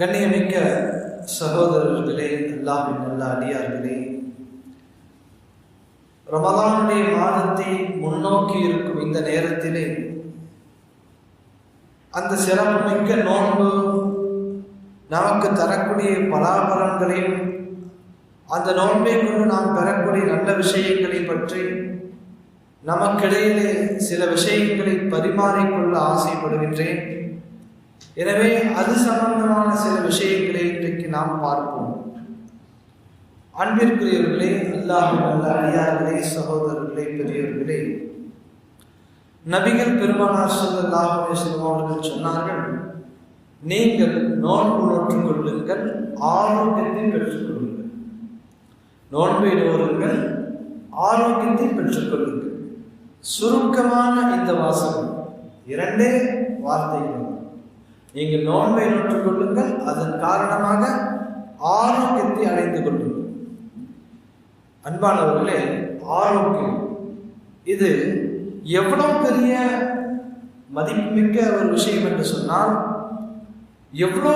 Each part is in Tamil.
கண்ணியமிக்க சகோதரர்களே அல்லாஹின் நல்ல அடியார்களே ரமதானுடைய மாதத்தை முன்னோக்கி இருக்கும் இந்த நேரத்திலே அந்த சிறப்புமிக்க நோன்பு நமக்கு தரக்கூடிய பலாபலன்களையும் அந்த நோன்பை கொண்டு நாம் பெறக்கூடிய நல்ல விஷயங்களை பற்றி நமக்கிடையிலே சில விஷயங்களை பரிமாறிக்கொள்ள ஆசைப்படுகின்றேன். எனவே அது சம்பந்தமான சில விஷயங்களை இன்றைக்கு நாம் பார்ப்போம். அன்பிற்குரியவர்களே அல்லாஹ் அடியார்களே சகோதரர்களே பெரியவர்களே நபிகள் பெருமானார் ஸல்லல்லாஹு அலைஹி அவர்கள் சொன்னார்கள் நீங்கள் நோன்பு நோற்றுக் கொள்ளுங்கள் ஆரோக்கியத்தை பெற்றுக் கொள்ளுங்கள். நோன்பை நோருங்கள் ஆரோக்கியத்தை பெற்றுக் கொள்ளுங்கள். சுருக்கமான இந்த வாசகம் இரண்டே வார்த்தைகள். நீங்கள் நோன்பை நோற்றுக் கொள்ளுங்கள். அதன் காரணமாக ஆரோக்கியத்தை அடைந்து கொள்ளுங்கள். அன்பானவர்களே ஆரோக்கியம் இது எவ்வளவு பெரிய மதிப்புமிக்க ஒரு விஷயம் என்று சொன்னால் எவ்வளோ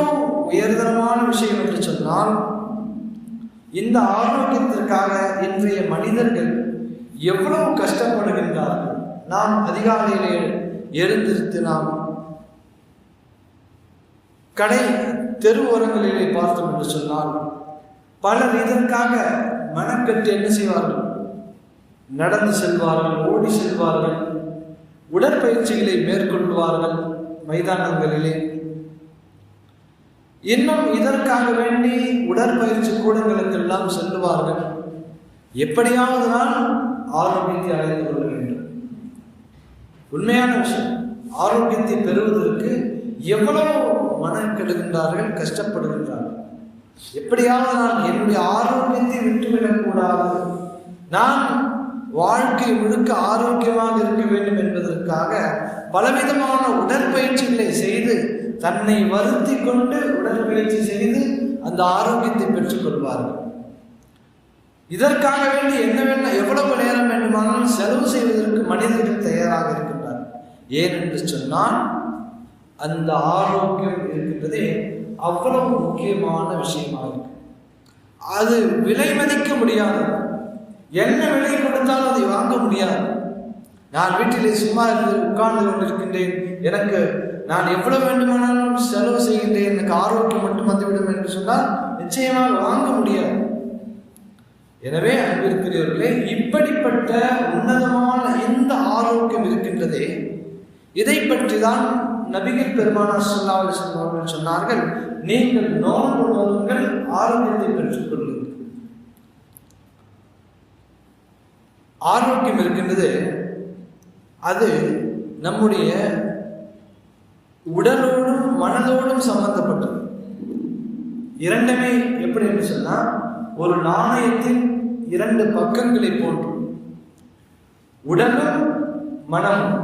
உயர்தரமான விஷயம் என்று சொன்னால் இந்த ஆரோக்கியத்திற்காக இன்றைய மனிதர்கள் எவ்வளவு கஷ்டப்படுகின்றார்கள். நாம் அதிகாலையிலே எழுந்திருத்து நாம் கடை தெரு ஓரங்களிலே பார்த்தோம் என்று சொன்னால் பலர் இதற்காக மனக்கட்டு என்ன செய்வார்கள்? நடந்து செல்வார்கள் ஓடி செல்வார்கள் உடற்பயிற்சிகளை மேற்கொள்வார்கள் மைதானங்களிலே. இன்னும் இதற்காக வேண்டி உடற்பயிற்சி கூடங்களுக்கெல்லாம் செல்லுவார்கள். எப்படியாவது நான் ஆரோக்கியத்தை அடைந்து கொள்ள வேண்டும். உண்மையான விஷயம் ஆரோக்கியத்தை பெறுவதற்கு எவ்வளவு மனம் கெடுகின்றார்கள் கஷ்டப்படுகின்றார்கள். எப்படியாவது நான் என்னுடைய ஆரோக்கியத்தை விட்டுவிடக்கூடாது நான் வாழ்க்கை முழுக்க ஆரோக்கியமாக இருக்க வேண்டும் என்பதற்காக பலவிதமான உடற்பயிற்சிகளை செய்து தன்னை வருத்தி கொண்டு உடற்பயிற்சி செய்து அந்த ஆரோக்கியத்தை பெற்றுக் கொள்வார்கள். இதற்காக வேண்டி என்ன வேண்டாம் எவ்வளவு நேரம் வேண்டுமானாலும் செலவு செய்வதற்கு மனிதர்கள் தயாராக இருக்கின்றார் ஏன் என்று சொன்னால் அந்த ஆரோக்கியம் இருக்கின்றதே அவ்வளவு முக்கியமான விஷயமாக இருக்கு. அது விலை மதிக்க முடியாது. என்ன விலை கொடுத்தாலும் அதை வாங்க முடியாது. நான் வீட்டிலே சும்மா இருந்து உட்கார்ந்து கொண்டிருக்கின்றேன். எனக்கு நான் எவ்வளவு வேண்டுமானாலும் செலவு செய்கின்றேன். எனக்கு ஆரோக்கியம் மட்டும் வந்துவிடும் என்று சொன்னால் நிச்சயமாக வாங்க முடியாது. எனவே அன்பிற்கிறவர்களே இப்படிப்பட்ட உன்னதமான இந்த ஆரோக்கியம் இருக்கின்றதே இதை பற்றி தான் நபிகள் பெருமானார் சொல்லா அவர்கள் சொன்னார்கள் நீங்கள் நோன்பு நோருங்கள் ஆரோக்கியத்தை பெற்றுக் கொள்ளுங்கள். ஆரோக்கியம் இருக்கின்றது அது நம்முடைய உடலோடும் மனதோடும் சம்பந்தப்பட்டது. இரண்டுமே எப்படி என்று சொன்னால் ஒரு நாணயத்தின் இரண்டு பக்கங்களை போன்று. உடலும் மனமும்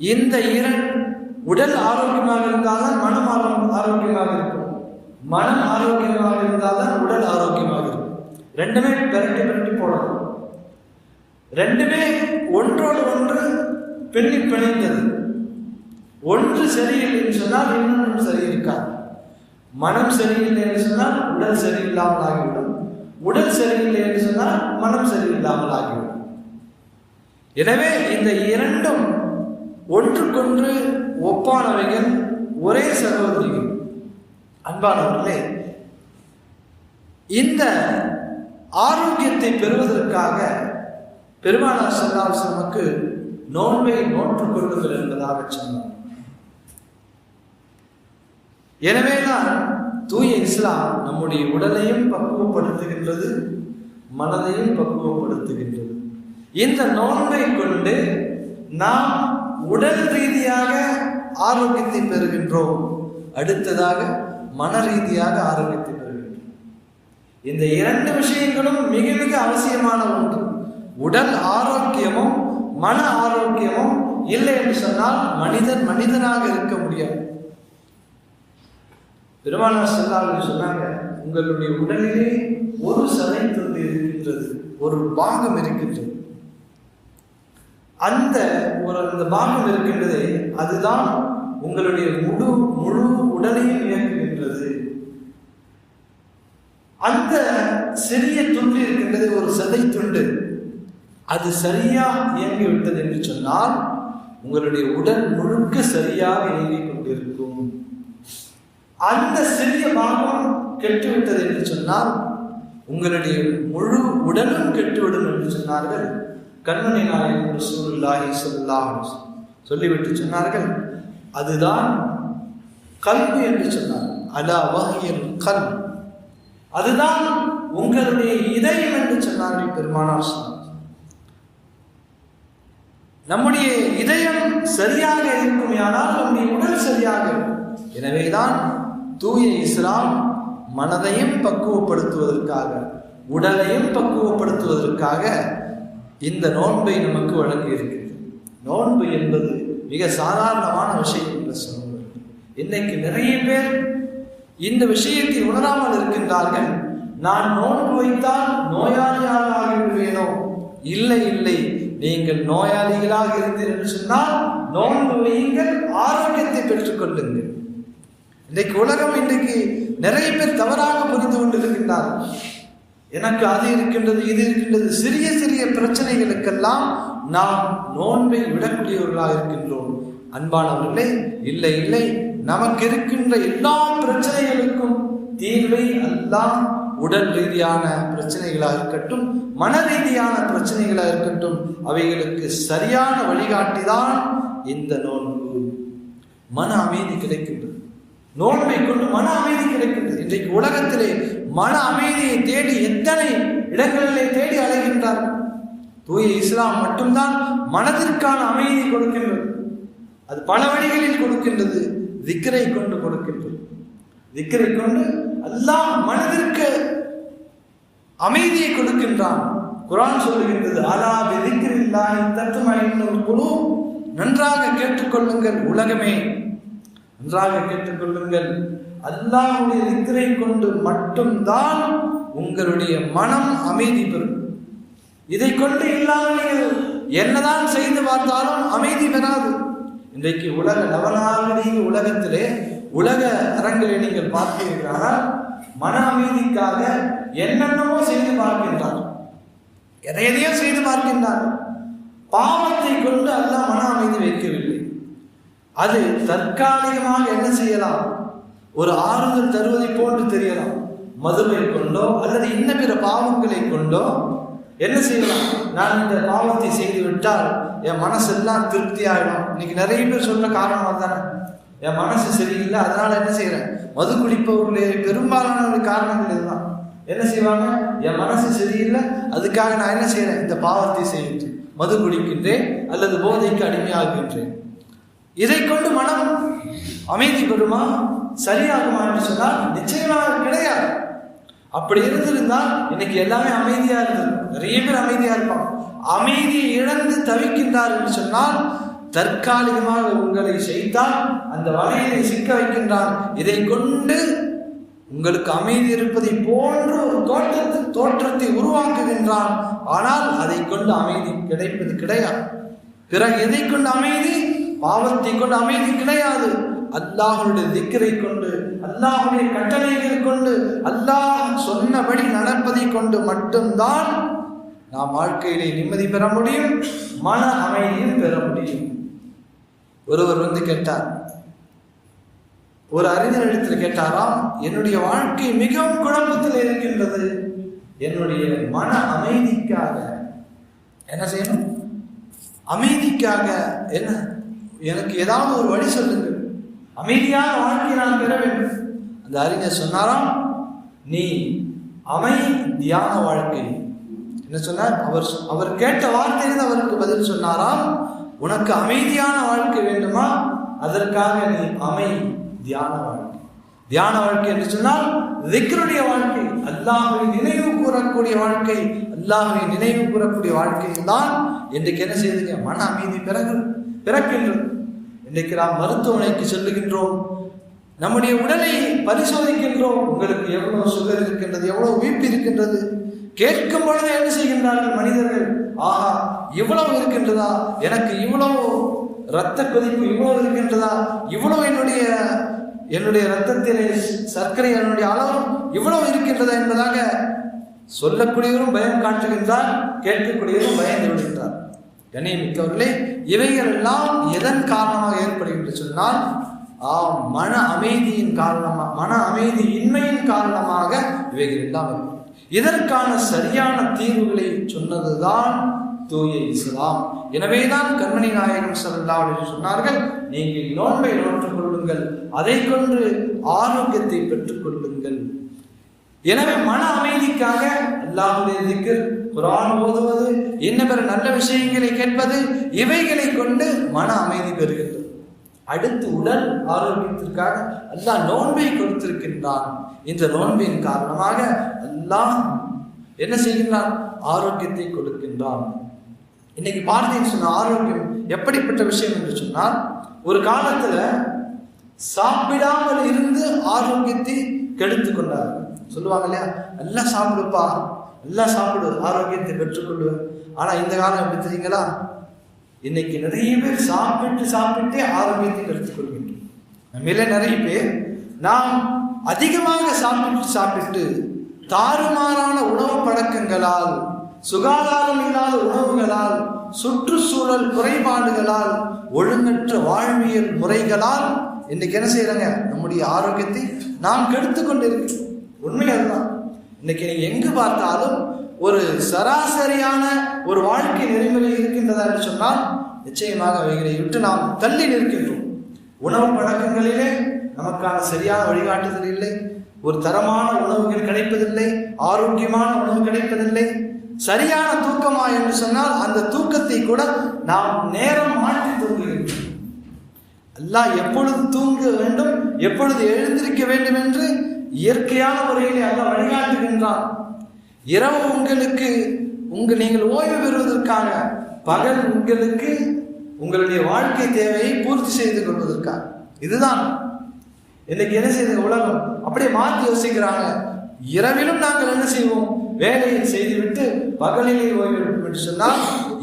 இந்த இரண்டு உடல் ஆரோக்கியமாக இருந்தால்தான் மனம் ஆரோக்கியமாக இருக்கும். மனம் ஆரோக்கியமாக இருந்தால்தான் உடல் ஆரோக்கியமாக இருக்கும். ரெண்டுமே பிறட்டி பிறட்டி போடணும். ரெண்டுமே ஒன்றோடு ஒன்று பின்னி பிணைந்தது. ஒன்று சரியில்லைன்னு சொன்னால் இன்னொன்று சரி இருக்காது மனம் சரியில்லைன்னு சொன்னால் உடல் சரியில்லாமல் ஆகிவிடும். உடல் சரியில்லைன்னு சொன்னால் மனம் சரியில்லாமல் ஆகிவிடும். எனவே இந்த இரண்டும் ஒன்றுக்கொன்று ஒப்பானவைகள் ஒரே சகோதரிகள். அன்பானவர்களே இந்த ஆரோக்கியத்தை பெறுவதற்காக பெருமானார் சல்லாஸ் நமக்கு நோன்பை நோற்றுக் கொள்ளுங்கள் என்பதாக சொன்னார் எனவேதான் தூய இஸ்லாம் நம்முடைய உடலையும் பக்குவப்படுத்துகின்றது மனதையும் பக்குவப்படுத்துகின்றது. இந்த நோன்பை கொண்டு நாம் உடல் ரீதியாக ஆரோக்கியத்தை பெறுகின்றோம். அடுத்ததாக மன ரீதியாக ஆரோக்கியத்தை பெறுகின்றோம். இந்த இரண்டு விஷயங்களும் மிக மிக அவசியமான ஒன்று. உடல் ஆரோக்கியமும் மன ஆரோக்கியமும் இல்லை என்று சொன்னால் மனிதன் மனிதனாக இருக்க முடியாது. பெருமானார் செல்லாமல் சொன்னாங்க உங்களுடைய உடலிலே ஒரு சதை தொண்டு இருக்கின்றது ஒரு பாகம் இருக்கின்றது. அந்த ஒரு அந்த பாகம் இருக்கின்றது அதுதான் உங்களுடைய முழு முழு உடலையும் இயக்குகின்றது. அந்த சிறிய துண்டு இருக்கின்றது ஒரு சதை துண்டு. அது சரியா இயங்கிவிட்டது என்று சொன்னால் உங்களுடைய உடல் முழுக்க சரியாக இயங்கிக் கொண்டிருக்கும். அந்த சிறிய பாகம் கெட்டுவிட்டது என்று சொன்னால் உங்களுடைய முழு உடலும் கெட்டுவிடும் என்று சொன்னார்கள். கண்மணி நாயகம் ரசூலுல்லாஹி ஸல்லல்லாஹு சொல்லிவிட்டு சொன்னார்கள் அதுதான் கல்வி என்று சொன்னார். அலா வகையில் கல் அதுதான் உங்களுடைய இதயம் என்று சொன்னார்கள் பெருமானார் சொன்னார். நம்முடைய இதயம் சரியாக இருக்குமையானால் நம்முடைய உடல் சரியாக இருக்கும் எனவேதான் தூய இஸ்லாம் மனதையும் பக்குவப்படுத்துவதற்காக உடலையும் பக்குவப்படுத்துவதற்காக இந்த நோன்பை நமக்கு வழங்கியிருக்கிறது. நோன்பு என்பது மிக சாதாரணமான விஷயம் என்று சொல்லுவார்கள். இன்னைக்கு நிறைய பேர் இந்த விஷயத்தை உணராமல் இருக்கின்றார்கள். நான் நோன்பு வைத்தால் நோயாளியாக ஆகிவிடுவேனோ இல்லை இல்லை. நீங்கள் நோயாளிகளாக இருந்தீர்கள் என்று சொன்னால் நோன்பு வையுங்கள் ஆரோக்கியத்தை பெற்றுக்கொள்ளுங்கள் இன்றைக்கு உலகம் இன்றைக்கு நிறைய பேர் தவறாக புரிந்து கொண்டிருக்கின்றார்கள். எனக்கு அது இருக்கின்றது இது இருக்கின்றது. சிறிய சிறிய பிரச்சனைகளுக்கெல்லாம் நாம் நோன்பை விடக்கூடியவர்களாக இருக்கின்றோம். அன்பானவர்களே இல்லை இல்லை. நமக்கு இருக்கின்ற எல்லா பிரச்சனைகளுக்கும் தீர்வை எல்லாம் உடல் ரீதியான பிரச்சனைகளாக இருக்கட்டும் மன ரீதியான பிரச்சனைகளாக இருக்கட்டும் அவைகளுக்கு சரியான வழிகாட்டிதான் இந்த நோன்பு. மன அமைதி கிடைக்கின்றது. நோன்மை கொண்டு மன அமைதி கிடைக்கிறது இன்றைக்கு உலகத்திலே மன அமைதியை தேடி எத்தனை இடங்களிலே தேடி அலைகின்றார்? தூய இஸ்லாம் மட்டும்தான் மனதிற்கான அமைதியை கொடுக்கின்றது. அது பல வழிகளில் கொடுக்கின்றது. திக்கரை கொண்டு கொடுக்கின்றது. திக்கரை கொண்டு அல்லாஹ் மனதிற்கு அமைதியை கொடுக்கின்றான். குரான் சொல்லுகின்றது அலா விதிக்கிறில்லா இந்த குழு நன்றாக கேட்டுக்கொள்ளுங்கள் உலகமே. நன்றாக கேட்டுக்கொள்ளுங்கள். அல்லாஹுடைய திக்கரை கொண்டு மட்டும்தான் உங்களுடைய மனம் அமைதி பெறும். இதை கொண்டு இல்லாமல் நீங்கள் என்னதான் செய்து பார்த்தாலும் அமைதி பெறாது. இன்றைக்கு உலக நவநாகரீக உலகத்திலே உலக அரங்களை நீங்கள் பார்த்தீர்களானால் மன அமைதிக்காக என்னென்னமோ செய்து பார்க்கின்றார். எதை எதையோ செய்து பார்க்கின்றார். பாவத்தை கொண்டு அல்ல மன அமைதி வைக்கவில்லை. அது தற்காலிகமாக என்ன செய்யலாம்? ஒரு ஆறுதல் தருவதை போன்று தெரியலாம். மதுவை கொண்டோ அல்லது இன்ன பிற பாவங்களை கொண்டோ என்ன செய்யலாம்? நான் இந்த பாவத்தை செய்து விட்டால் என் மனசெல்லாம் திருப்தி ஆகிடும் இன்னைக்கு நிறைய பேர் சொல்ற காரணம் தானே. என் மனசு சரியில்லை அதனால என்ன செய்யறேன்? மது குடிப்பவர்களே பெரும்பாலான ஒரு காரணங்கள் இதுதான். என்ன செய்வாங்க? என் மனசு சரியில்லை அதுக்காக நான் என்ன செய்யறேன்? இந்த பாவத்தை செய்கின்றேன். மது குடிக்கின்றேன் அல்லது போதைக்கு அடிமையாகின்றேன். இதை கொண்டு மனம் அமைதி பெறுமா? சரியாகுமா என்று சொன்னால் நிச்சயமாக கிடையாது. அப்படி இருந்திருந்தால் இன்னைக்கு எல்லாமே அமைதியா இருந்தது. நிறைய பேர் அமைதியா இருப்பாங்க. அமைதியை இழந்து தவிக்கின்றார் என்று சொன்னால் தற்காலிகமாக உங்களை செய்தால் அந்த வலையை சிக்க வைக்கின்றான். இதை கொண்டு உங்களுக்கு அமைதி இருப்பதை போன்று ஒரு தோற்றத்தை தோற்றத்தை உருவாக்குகின்றான். ஆனால் அதை கொண்டு அமைதி கிடைப்பது கிடையாது. பிறகு எதை கொண்டு அமைதி? பாவத்தை கொண்டு அமைதி கிடையாது. அல்லாஹுடைய திக்கரை கொண்டு அல்லாஹுடைய கட்டளைகளை கொண்டு அல்லாஹ் சொன்னபடி நடப்பதை கொண்டு மட்டும்தான் நாம் வாழ்க்கையிலே நிம்மதி பெற முடியும் மன அமைதியும் பெற முடியும். ஒருவர் வந்து கேட்டார் ஒரு அறிஞர் இடத்தில் கேட்டாராம் என்னுடைய வாழ்க்கை மிகவும் குழப்பத்தில் இருக்கின்றது. என்னுடைய மன அமைதிக்காக என்ன செய்யணும்? அமைதிக்காக என்ன எனக்கு ஏதாவது ஒரு வழி சொல்லுங்கள். அமைதியான வாழ்க்கையை நான் பெற வேண்டும். அந்த அறிஞர் சொன்னாராம் நீ அமை தியான வாழ்க்கை. என்ன சொன்னார்? அவர் அவர் கேட்ட வார்த்தையிலிருந்து அவருக்கு பதில் சொன்னாராம் உனக்கு அமைதியான வாழ்க்கை வேண்டுமா? அதற்காக நீ அமை தியான வாழ்க்கை. தியான வாழ்க்கை என்று சொன்னால் திக்ருடைய வாழ்க்கை அல்லாஹுவை நினைவு கூறக்கூடிய வாழ்க்கை அல்லாஹுவை நினைவு கூறக்கூடிய வாழ்க்கையில் தான் இன்றைக்கு என்ன செய்யுதுங்க மன அமைதி பிறகு பிறக்கின்றது. இன்றைக்கு நாம் மருத்துவமனைக்கு செல்லுகின்றோம். நம்முடைய உடலை பரிசோதிக்கின்றோம். உங்களுக்கு எவ்வளவு சுகர் இருக்கின்றது எவ்வளவு வீப்பு இருக்கின்றது? கேட்கும் பொழுது என்ன செய்கின்றார்கள் மனிதர்கள்? ஆஹா இவ்வளவு இருக்கின்றதா? எனக்கு இவ்வளவு இரத்த கொதிப்பு இவ்வளவு இருக்கின்றதா? இவ்வளவு என்னுடைய என்னுடைய ரத்தத்திலே சர்க்கரை என்னுடைய அளவு இவ்வளவு இருக்கின்றதா என்பதாக சொல்லக்கூடியவரும் பயம் காட்டுகின்றார் கேட்கக்கூடியவரும் பயந்து விடுகின்றார். கண்ணியமிக்கவர்களே இவைகள் எல்லாம் எதன் காரணமாக ஏற்படுகின்ற சொன்னால் ஆம் மன அமைதியின் காரணமாக மன அமைதி இன்மையின் காரணமாக இவைகள் எல்லாம் இதற்கான சரியான தீர்வுகளை சொன்னதுதான் தூய இஸ்லாம். எனவேதான் கண்மணி நாயகம் ஸல்லல்லாஹு என்று சொன்னார்கள் நீங்கள் நோன்பை நோற்றுக் கொள்ளுங்கள் அதை கொண்டு ஆரோக்கியத்தை பெற்றுக் கொள்ளுங்கள். எனவே மன அமைதிக்காக அல்லாஹுடைய திக்கர் குரான் ஓதுவது என்ன பெற நல்ல விஷயங்களை கேட்பது இவைகளை கொண்டு மன அமைதி பெறுகின்றது அடுத்து உடல் ஆரோக்கியத்திற்காக அல்லாஹ் நோன்பை கொடுத்திருக்கின்றான் இந்த நோன்பின் காரணமாக அல்லாஹ் என்ன செய்கின்றான்? ஆரோக்கியத்தை கொடுக்கின்றான். இன்னைக்கு பார்த்தீங்கன்னு சொன்ன ஆரோக்கியம் எப்படிப்பட்ட விஷயம் என்று சொன்னால் ஒரு காலத்துல சாப்பிடாமல் இருந்து ஆரோக்கியத்தை கெடுத்து கொண்டார் சொல்லுவாங்க இல்லையா எல்லாம் சாப்பிடுப்பா. எல்லாம் சாப்பிடு. ஆரோக்கியத்தை பெற்றுக்கொள்ளு. ஆனால் இந்த காலம் எப்படி தெரியுங்களா? இன்னைக்கு நிறைய பேர் சாப்பிட்டு சாப்பிட்டே ஆரோக்கியத்தை கெடுத்துக் கொள்கின்றோம் நம்மள நிறைய பேர் நாம் அதிகமாக சாப்பிட்டு சாப்பிட்டு தாறுமாறான உணவு பழக்கங்களால் சுகாதாரம் இல்லாத உணவுகளால் சுற்றுச்சூழல் குறைபாடுகளால் ஒழுங்கற்ற வாழ்வியல் முறைகளால் இன்னைக்கு என்ன செய்யறாங்க? நம்முடைய ஆரோக்கியத்தை நாம் கெடுத்து கொண்டிருக்கிறோம். உண்மை அதுதான் இன்னைக்கு நீங்க எங்கு பார்த்தாலும் ஒரு சராசரியான ஒரு வாழ்க்கை நெறிமுறை இருக்கின்றதா என்று சொன்னால் நிச்சயமாக அவைகளை விட்டு நாம் தள்ளி நிற்கின்றோம். உணவு பழக்கங்களிலே நமக்கான சரியான வழிகாட்டுதல் இல்லை. ஒரு தரமான உணவுகள் கிடைப்பதில்லை. ஆரோக்கியமான உணவு கிடைப்பதில்லை. சரியான தூக்கமா என்று சொன்னால் அந்த தூக்கத்தை கூட நாம் நேரம் மாற்றி தூங்குகின்றோம். அல்லாஹ் எப்பொழுது தூங்க வேண்டும் எப்பொழுது எழுந்திருக்க வேண்டும் என்று இயற்கையான முறையிலே அல்ல வழிகாட்டுகின்றான். இரவு உங்களுக்கு உங்கள் நீங்கள் ஓய்வு பெறுவதற்காக பகல் உங்களுக்கு உங்களுடைய வாழ்க்கை தேவையை பூர்த்தி செய்து கொள்வதற்காக. இதுதான். இன்னைக்கு என்ன செய்த உலகம்? அப்படியே மாற்றி யோசிக்கிறாங்க. இரவிலும் நாங்கள் என்ன செய்வோம்? வேலையை செய்துவிட்டு பகலிலே ஓய்வு என்று சொன்னால்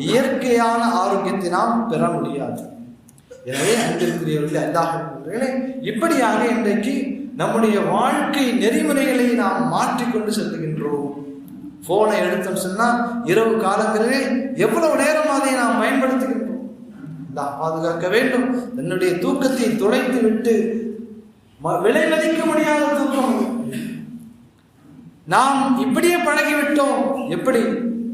இயற்கையான ஆரோக்கியத்தை நாம் பெற முடியாது. எனவே அன்பிற்குரியவர்களே அல்லாஹர்களே இப்படியாக இன்றைக்கு நம்முடைய வாழ்க்கை நெறிமுறைகளை நாம் மாற்றிக்கொண்டு செல்லுகின்றோம் போனை எடுத்தோம் சொன்னால் இரவு காலங்களிலே எவ்வளவு நேரம் அதை நாம் பயன்படுத்துகின்றோம்? நாம் பாதுகாக்க வேண்டும். தன்னுடைய தூக்கத்தை துளைத்து விட்டு ம- விலை மதிக்க முடியாத தூக்கம். நாம் இப்படியே பழகிவிட்டோம். எப்படி?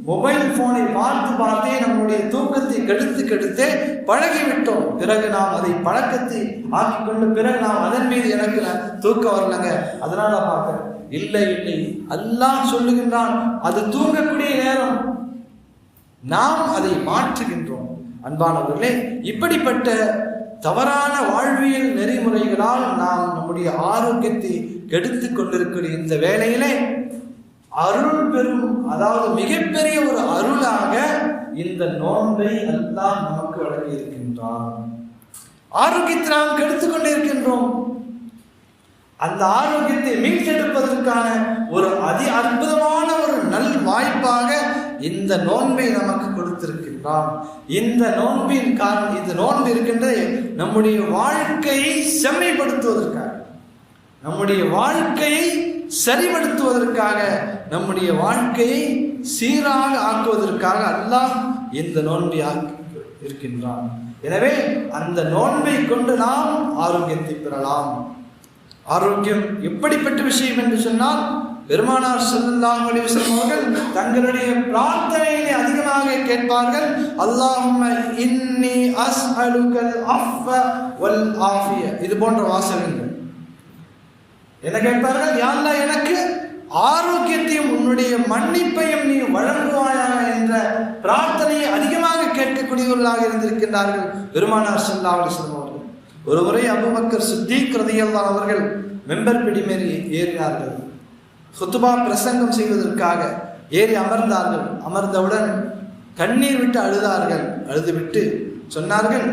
மொபைல் போனை பார்த்து பார்த்தே நம்முடைய தூக்கத்தை கெடுத்து கெடுத்தே பழகிவிட்டோம். பிறகு நாம் அதை பழக்கத்தை ஆக்கிக் கொண்டு பிறகு நாம் அதன் மீது எனக்கு தூக்கம் வரலங்க. அதனால பார்க்க இல்லை இல்லை. எல்லாம் சொல்லுகின்றான் அது தூங்கக்கூடிய நேரம். நாம் அதை மாற்றுகின்றோம். அன்பானவர்களே இப்படிப்பட்ட தவறான வாழ்வியல் நெறிமுறைகளால் நாம் நம்முடைய ஆரோக்கியத்தை கெடுத்து கொண்டிருக்கிற இந்த வேலையிலே அருள் பெரும் அதாவது மிகப்பெரிய ஒரு அருளாக இந்த நோன்பை அல்லாஹ் நமக்கு வழங்கி இருக்கின்றான் ஆரோக்கியத்தை நாம் கெடுத்துக்கொண்டே இருக்கின்றோம் அந்த ஆரோக்கியத்தை மீட்டெடுப்பதற்கான ஒரு அதி அற்புதமான ஒரு நல் வாய்ப்பாக இந்த நோன்பை நமக்கு கொடுத்திருக்கின்றான். இந்த நோன்பின் காரணம் இந்த நோன்பு இருக்கின்ற நம்முடைய வாழ்க்கையை செம்மைப்படுத்துவதற்காக நம்முடைய வாழ்க்கையை சரிபடுத்துவதற்காக நம்முடைய வாழ்க்கையை சீராக ஆக்குவதற்காக அல்லாஹ் இந்த நோன்பை ஆக்கி இருக்கின்றான் எனவே அந்த நோன்பை கொண்டு நாம் ஆரோக்கியத்தை பெறலாம். ஆரோக்கியம் எப்படிப்பட்ட விஷயம் என்று சொன்னால் பெருமானார் ஸல்லல்லாஹு அலைஹி அவர்கள் தங்களுடைய பிரார்த்தனையிலே அதிகமாக கேட்பார்கள். அல்லாஹும் இன்னி அஸ்அலுகல் அஃப வல் ஆஃபிய. இது போன்ற வாசகங்கள். என்ன கேட்பார்கள்? யா எனக்கு ஆரோக்கியத்தையும் உன்னுடைய மன்னிப்பையும் நீ வழங்குவாயா என்ற பிரார்த்தனையை அதிகமாக கேட்கக்கூடியவர்களாக இருந்திருக்கின்றார்கள் பெருமானார் ஸல்லல்லாஹு அலைஹி அவர்கள். ஒரு முறை அபூபக்கர் சித்திக் ரதியல்லான் அவர்கள் மெம்பர் பிடி மேறி ஏறினார்கள். சுத்துபா பிரசங்கம் செய்வதற்காக ஏறி அமர்ந்தார்கள். அமர்ந்தவுடன் கண்ணீர் விட்டு அழுதார்கள். அழுதுவிட்டு சொன்னார்கள்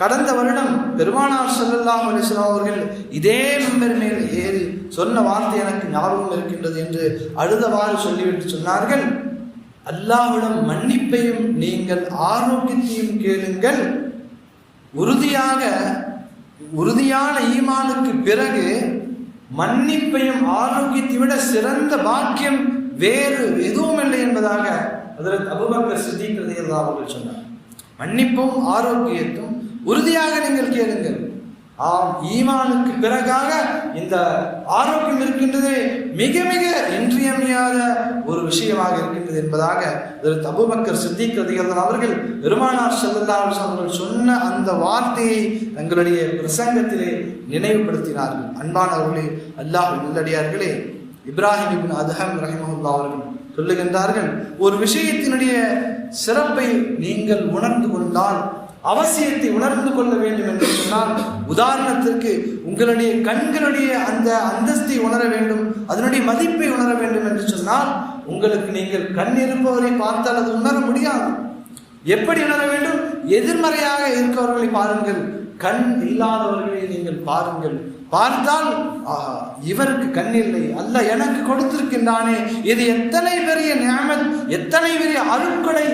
கடந்த வருடம் பெருமானார் செல்லல்லாம் அலிஸ்லாம் அவர்கள் இதே மெம்பர் மேல் ஏறி சொன்ன வார்த்தை எனக்கு ஞாபகம் இருக்கின்றது என்று அழுதவாறு சொல்லிவிட்டு சொன்னார்கள். அல்லாவிடம் மன்னிப்பையும் நீங்கள் ஆரோக்கியத்தையும் கேளுங்கள். உறுதியாக உறுதியான ஈமானுக்கு பிறகு மன்னிப்பையும் ஆரோக்கியத்தை விட சிறந்த பாக்கியம் வேறு எதுவும் இல்லை என்பதாக அதில் அபுபக்கர் சித்திக்கிறது அவர்கள் சொன்னார். மன்னிப்பும் ஆரோக்கியத்தும் உறுதியாக நீங்கள் கேளுங்கள். ஆம் ஈமானுக்கு பிறகாக இந்த ஆரோக்கியம் இருக்கின்றது மிக மிக இன்றியமையாத ஒரு விஷயமாக இருக்கின்றது என்பதாக இதற்கு அபுபக்கர் சித்திக்கிறதுகள் அவர்கள் பெருமானார் செல்லல்லா அவர்கள் சொன்ன அந்த வார்த்தையை தங்களுடைய பிரசங்கத்திலே நினைவுபடுத்தினார்கள். அன்பானவர்களே அல்லாஹ் நல்லடியார்களே இப்ராஹிம் இபின் அதஹம் ரஹிமஹுல்லா அவர்கள் சொல்லுகின்றார்கள் ஒரு விஷயத்தினுடைய சிறப்பை நீங்கள் உணர்ந்து கொண்டால் அவசியத்தை உணர்ந்து கொள்ள வேண்டும் என்று சொன்னால் உதாரணத்திற்கு உங்களுடைய கண்களுடைய அந்த அந்தஸ்தை உணர வேண்டும் அதனுடைய மதிப்பை உணர வேண்டும் என்று சொன்னால் உங்களுக்கு நீங்கள் கண் இருப்பவரை பார்த்தால் அது உணர முடியாது. எப்படி உணர வேண்டும்? எதிர்மறையாக இருக்கவர்களை பாருங்கள். கண் இல்லாதவர்களை நீங்கள் பாருங்கள். பார்த்தால் ஆஹா இவருக்கு கண் இல்லை. அல்ல எனக்கு கொடுத்திருக்கின்றானே. இது எத்தனை பெரிய நியமன் எத்தனை பெரிய அருட்கொடை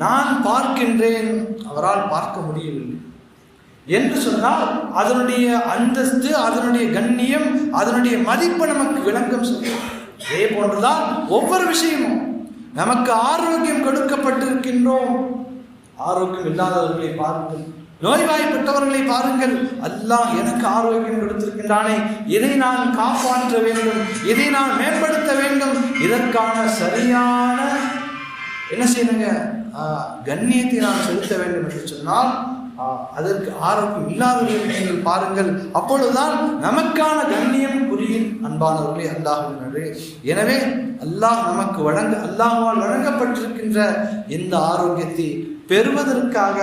நான் பார்க்கின்றேன் அவரால் பார்க்க முடியவில்லை. என்று சொன்னால் அதனுடைய அந்தஸ்து அதனுடைய கண்ணியம் அதனுடைய மதிப்பு நமக்கு விளக்கம் சொல்லும். அதே போன்றுதான் ஒவ்வொரு விஷயமும். நமக்கு ஆரோக்கியம் கொடுக்கப்பட்டிருக்கின்றோம். ஆரோக்கியம் இல்லாதவர்களை பாருங்கள். நோய்வாய்ப்பட்டவர்களை பாருங்கள். அல்லாஹ் எனக்கு ஆரோக்கியம் கொடுத்திருக்கின்றானே. இதை நான் காப்பாற்ற வேண்டும். இதை நான் மேம்படுத்த வேண்டும். இதற்கான சரியான என்ன செய்யணுங்க? கண்ணியத்தை நாம் செலுத்த வேண்டும் என்று சொன்னால் அதற்கு ஆரோக்கியம் இல்லாதவர்கள் நீங்கள் பாருங்கள். அப்பொழுதுதான் நமக்கான கண்ணியம் புரியும் அன்பானவர்களே அல்லாஹினரே எனவே அல்லாஹ் நமக்கு வழங்க அல்லாஹால் வழங்கப்பட்டிருக்கின்ற இந்த ஆரோக்கியத்தை பெறுவதற்காக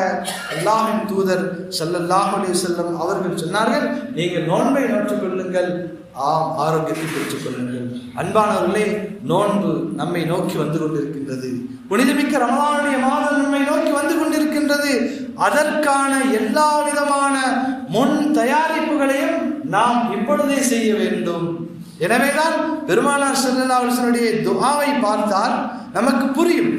அல்லாஹின் தூதர் சல்லல்லாஹ் அலி செல்லம் அவர்கள் சொன்னார்கள் நீங்கள் நோன்பை நோற்றுக் கொள்ளுங்கள். ஆம் ஆரோக்கியத்தை பெற்றுக் கொள்ளுங்கள். அன்பானவர்களே நோன்பு நம்மை நோக்கி வந்து கொண்டிருக்கின்றது. புனிதமிக்க ரமலானுடைய மாதம் நம்மை நோக்கி வந்து கொண்டிருக்கின்றது. அதற்கான எல்லா விதமான முன் தயாரிப்புகளையும் நாம் இப்பொழுதே செய்ய வேண்டும். எனவேதான் பெருமானார் செல்லாசனுடைய துகாவை பார்த்தால் நமக்கு புரியும்.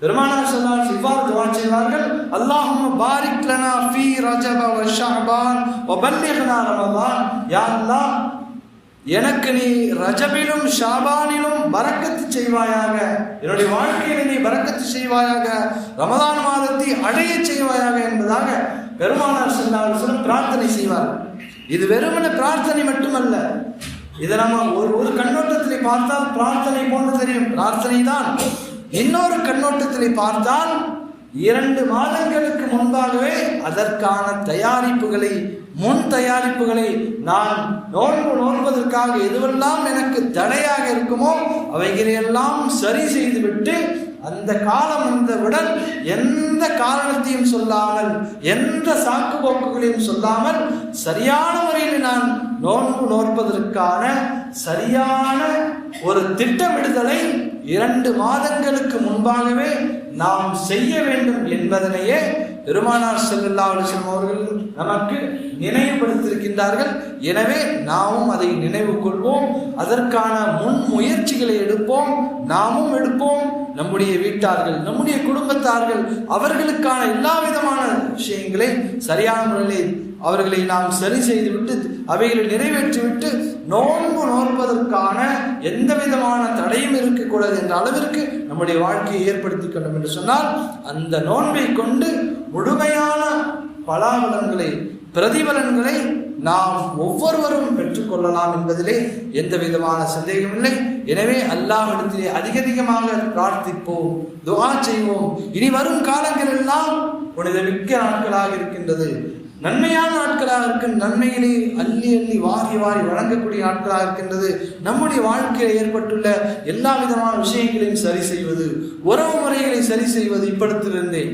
பெருமானார் சொன்னார் இவ்வாறு துவா செய்வார்கள் அல்லாஹும் பாரிக் லனா ஃபீ ரஜப வ ஷஅபான் வ பல்லிக்னா ரமதான். யா அல்லாஹ் எனக்கு நீ ரஜபிலும் ஷாபானிலும் பரக்கத்து செய்வாயாக. என்னுடைய வாழ்க்கையில் நீ பரக்கத்து செய்வாயாக. ரமதான் மாதத்தை அடைய செய்வாயாக என்பதாக பெருமானார் செல்லாலும் பிரார்த்தனை செய்வார். இது வெறுமன பிரார்த்தனை மட்டுமல்ல. இதை நம்ம ஒரு ஒரு கண்ணோட்டத்தில் பார்த்தால் பிரார்த்தனை போன்று தெரியும். பிரார்த்தனை தான். இன்னொரு கண்ணோட்டத்தில் பார்த்தால் இரண்டு மாதங்களுக்கு முன்பாகவே அதற்கான தயாரிப்புகளை முன் தயாரிப்புகளை நான் நோன்பு நோன்பதற்காக எதுவெல்லாம் எனக்கு தடையாக இருக்குமோ அவைகளையெல்லாம் சரி செய்துவிட்டு அந்த காலம் வந்தவுடன் எந்த காரணத்தையும் சொல்லாமல் எந்த சாக்கு போக்குகளையும் சொல்லாமல் சரியான முறையில் நான் நோன்பு நோற்பதற்கான சரியான ஒரு திட்டமிடுதலை இரண்டு மாதங்களுக்கு முன்பாகவே நாம் செய்ய வேண்டும் என்பதனையே பெருமானார் செல்லல்லா அலிஸ்லம் அவர்கள் நமக்கு நினைவுபடுத்தியிருக்கின்றார்கள். எனவே நாமும் அதை நினைவு கொள்வோம். அதற்கான முன் முயற்சிகளை எடுப்போம். நாமும் எடுப்போம். நம்முடைய வீட்டார்கள் நம்முடைய குடும்பத்தார்கள் அவர்களுக்கான எல்லா விதமான விஷயங்களை சரியான முறையில் அவர்களை நாம் சரி செய்துவிட்டு அவைகளை நிறைவேற்றிவிட்டு நோன்பு நோன்பதற்கான எந்த விதமான தடையும் இருக்கக்கூடாது என்ற அளவிற்கு நம்முடைய வாழ்க்கையை ஏற்படுத்திக் கொள்ளும் என்று சொன்னால் அந்த நோன்பை கொண்டு முழுமையான பலாபலன்களை பிரதிபலன்களை நாம் ஒவ்வொருவரும் பெற்றுக்கொள்ளலாம் என்பதிலே எந்த விதமான சந்தேகமில்லை எனவே அல்லாஹிடத்திலே அதிக அதிகமாக பிரார்த்திப்போம் துவா செய்வோம். இனி வரும் காலங்கள் எல்லாம் புனித மிக்க நாட்களாக இருக்கின்றது. நன்மையான நாட்களாக இருக்கும் நன்மையிலே அள்ளி அள்ளி வாரி வாரி வழங்கக்கூடிய நாட்களாக இருக்கின்றது. நம்முடைய வாழ்க்கையில் ஏற்பட்டுள்ள எல்லா விதமான விஷயங்களையும் சரி செய்வது உறவு முறைகளை சரி செய்வது இப்படத்திலிருந்தே.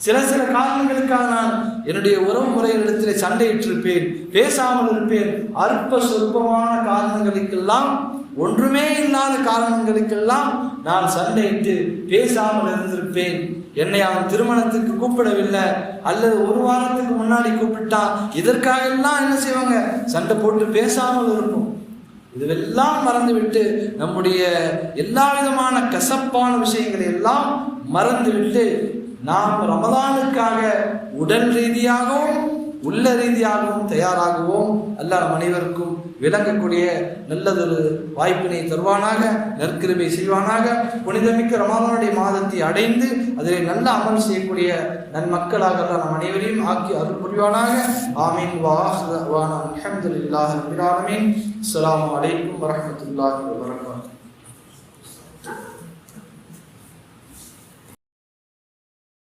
சில சில காரணங்களுக்காக நான் என்னுடைய உறவு முறைகளிடத்தில் சண்டையிட்டிருப்பேன் பேசாமல் இருப்பேன். அற்ப சொற்பமான காரணங்களுக்கெல்லாம் ஒன்றுமே இல்லாத காரணங்களுக்கெல்லாம் நான் சண்டையிட்டு பேசாமல் இருந்திருப்பேன். என்னை அவன் திருமணத்துக்கு கூப்பிடவில்லை அல்லது ஒரு வாரத்துக்கு முன்னாடி கூப்பிட்டான் இதற்காக எல்லாம் என்ன செய்வாங்க? சண்டை போட்டு பேசாமல் இருக்கும் இதுவெல்லாம் மறந்துவிட்டு நம்முடைய எல்லா விதமான கசப்பான விஷயங்களை எல்லாம் மறந்துவிட்டு நாம் ரமதானுக்காக உடல் ரீதியாகவும் உள்ள ரீதியாகவும் தயாராகுவோம். அல்லாஹ் நம் அனைவருக்கும் விளங்கக்கூடிய நல்லதொரு வாய்ப்பினை தருவானாக நற்கிருபை செய்வானாக. புனிதமிக்க ரமதானுடைய மாதத்தை அடைந்து அதிலே நல்ல அமல் செய்யக்கூடிய நன்மக்களாக அல்லாஹ் நம் அனைவரையும் ஆக்கி அருள் புரிவானாக. ஆமீன். வாஹ் அஹமதுல்லாஹ் ரப்பில் ஆலமீன். அஸ்ஸலாமு அலைக்கும் வரஹ்மத்துல்லாஹி